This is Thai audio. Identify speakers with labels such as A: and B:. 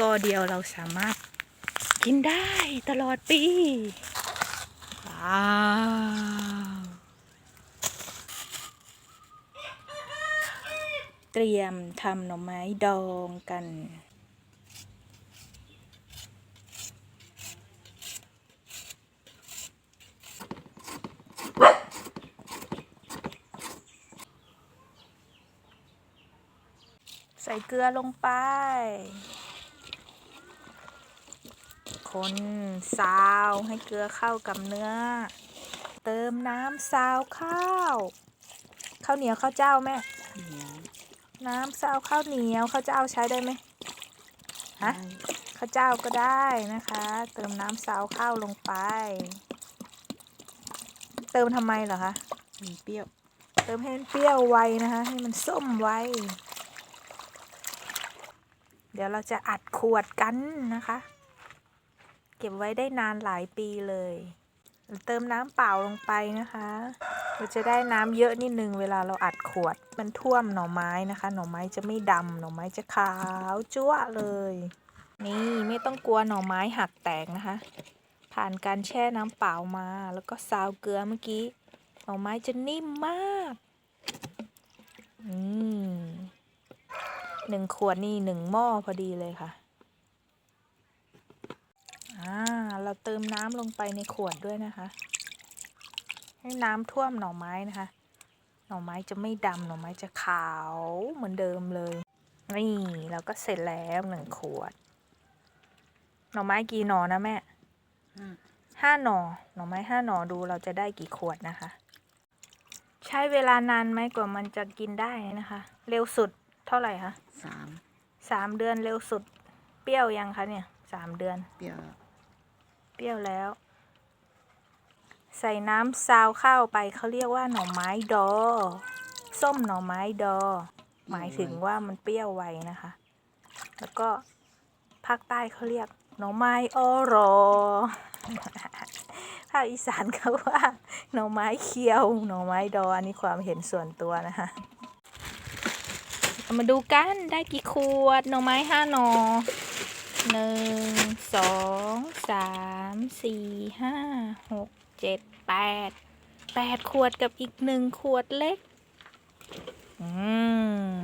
A: กอเดียวเราสามารถกินได้ตลอดปี ว้าวเตรียมทำหน่อไม้ดองกัน ใส่เกลือลงไป คนซาวให้เกลือเข้ากับเนื้อ เติมน้ำซาวข้าวข้าวเหนียวข้าวเจ้าแม่น้ำซาวข้าวเหนียวข้าวเจ้าใช้ได้ไหมฮะข้าวเจ้าก็ได้นะคะ เติมน้ำซาวข้าวลงไป เติมทำไมเหรอคะ
B: มันเปรี้ยว
A: เติมให้มันเปรี้ยวไวนะคะ ให้มันส้มไวเดี๋ยวเราจะอัดขวดกันนะคะ เก็บไว้ได้นานหลายปีเลย เติมน้ำเปล่าลงไปนะคะเราจะได้น้ำเยอะนิดนึงเวลาเราอัดขวด มันท่วมหน่อไม้นะคะ หน่อไม้จะไม่ดำหน่อไม้จะขาวจั๊วเลย นี่ไม่ต้องกลัวหน่อไม้หักแตกนะคะ ผ่านการแช่น้ำเปล่ามา แล้วก็ซาวเกลือเมื่อกี้ หน่อไม้จะนิ่มมากอืมหนึ่งขวดนี่หนึ่งหม้อพอดีเลยค่ะ อ่า เราเติมน้ำลงไปในขวดด้วยนะคะ ให้น้ำท่วมหน่อไม้นะคะ หน่อไม้จะไม่ดำหน่อไม้จะขาวเหมือนเดิมเลย นี่เราก็เสร็จแล้วหนึ่งขวด หน่อไม้กี่หน่อนะแม่
B: ห้า
A: ห้าหน่อ หน่อไม้ห้าหน่อดูเราจะได้กี่ขวดนะคะ ใช้เวลานานไหมกว่ามันจะกินได้นะคะ เร็วสุดเท่าไหร่คะ
B: สาม
A: สามเดือนเร็วสุด เปรี้ยวยังคะเนี่ยสามเดือน
B: เปรี้ยว
A: เป รี้ยวแล้ว ใส่น้ำซาวข้าวไปเขาเรียกว่าหน่อไม้ดอ ส้มหน่อไม้ดอ หมายถึงว่ามันเปรี้ยวไวนะคะ แล้วก็ภาคใต้เขาเรียกหน่อไม้อรอภาคอีสานเขาว่าหน่อไม้เคียวหน่อไม้ดออันนี้ความเห็นส่วนตัวนะคะมาดูกันได้กี่ขวดหน่อไม้ห้าหน่อหนึ่งสองสาม สี่ห้าหกเจ็ดแปดแปดขวดกับอีกหนึ่งขวดเล็ก อืม